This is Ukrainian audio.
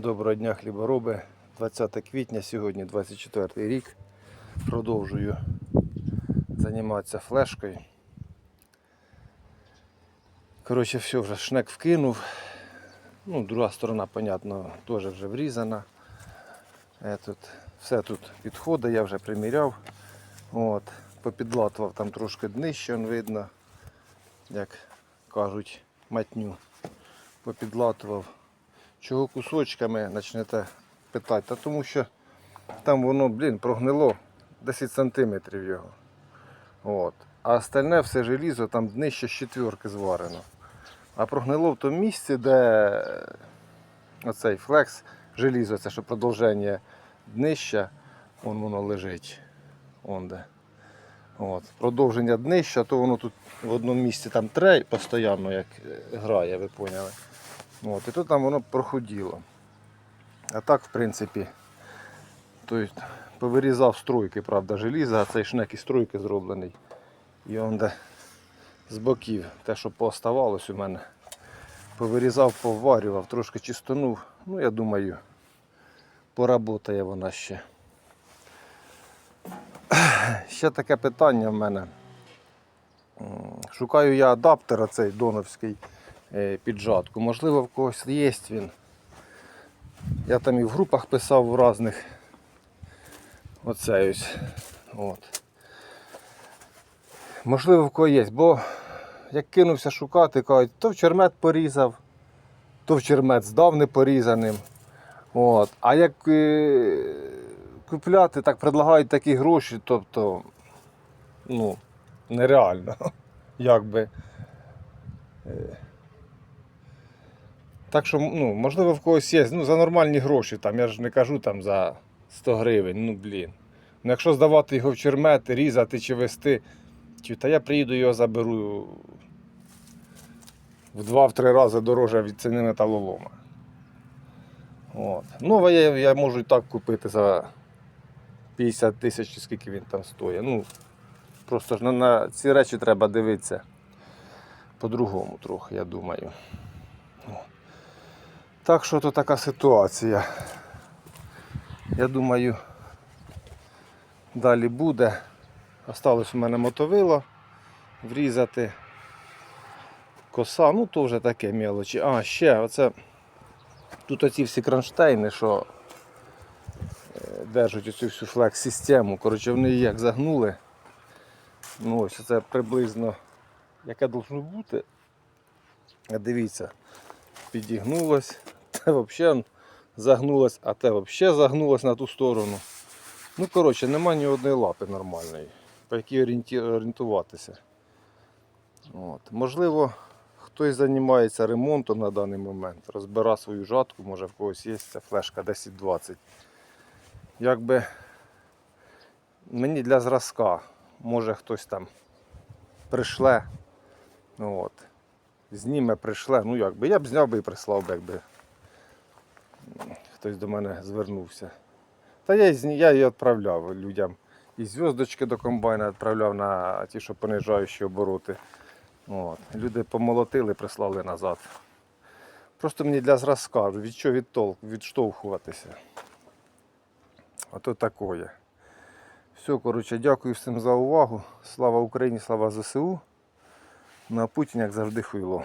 Доброго дня, хлібороби. 20 квітня, сьогодні 24 рік. Продовжую займатися флешкою. Коротше, все, вже шнек вкинув. Ну, друга сторона, понятно, теж вже врізана. Е, Тут, все тут підходить, я вже приміряв. От, попідлатував там трошки днище, видно, як кажуть, матню. Попідлатував. Чого кусочками почнете питати? Та тому що там воно, блін, прогнило 10 сантиметрів його. От. А остальне все желізо там днище з четверки зварено. А прогнило в тому місці, де оцей флекс, желізо, це що продовження днища, вон воно лежить. Вон де. От. Продовження днища, то воно тут в одному місці там трей постійно як грає, ви поняли. От, і тут там воно проходило. А так, в принципі, то есть, повирізав струйки, правда, желіза, а цей шнек із струйки зроблений. І он де з боків, те, що пооставалось у мене, повирізав, поварював, трошки чистонув. Ну, я думаю, поработає вона ще. Ще таке питання в мене. Шукаю я адаптер цей доновський е, під жатку. Можливо, в когось є він. Я там і в групах писав в різних. Оцей ось. От. Можливо, в кого є, бо як кинувся шукати, кажуть, то в чермет порізав, то в чермет здав не порізаним. От. А як е, купляти, так предлагають такі гроші, тобто ну, нереально. Якби. Так що, ну, можливо, в когось є. Ну, за нормальні гроші, там, я ж не кажу там за 100 гривень, ну блін. Ну, якщо здавати його в чермет, різати чи вести, чи, та я приїду його заберу в 2-3 рази дороже від ціни металолома. От. Нове я, я можу і так купити за 50 тисяч, скільки він там стоїть. Ну, просто ж на, на ці речі треба дивитися по-другому трохи, я думаю. Так що то така ситуація. Я думаю, далі буде. Осталось у мене мотовило врізати. Коса, ну то вже таке мелочі. А, ще оце тут оці всі кронштейни, що е, держать оцю всю флекс-систему. Коротше, вони її як загнули. Ну ось це приблизно яке должно бути. Дивіться, підігнулось, те взагалі загнулось, а те взагалі загнулось на ту сторону. Ну, коротше, нема ні одної лапи нормальної, по якій орієнтуватися. От. Можливо, хтось займається ремонтом на даний момент, розбира свою жатку, може в когось є ця флешка 1020. Якби мені для зразка, може хтось там пришле. Ну, от. Зніме, пришле. Ну якби я б зняв би і прислав би, якби хтось до мене звернувся. Та я, я її відправляв людям. І зв'язочки до комбайна відправляв на ті, що понижаючі обороти. От. Люди помолотили, прислали назад. Просто мені для зразка, від чого відтол, відштовхуватися. А то такое. Все, коротше, дякую всім за увагу. Слава Україні, слава ЗСУ. Ну а Путін, як завжди, хуйло.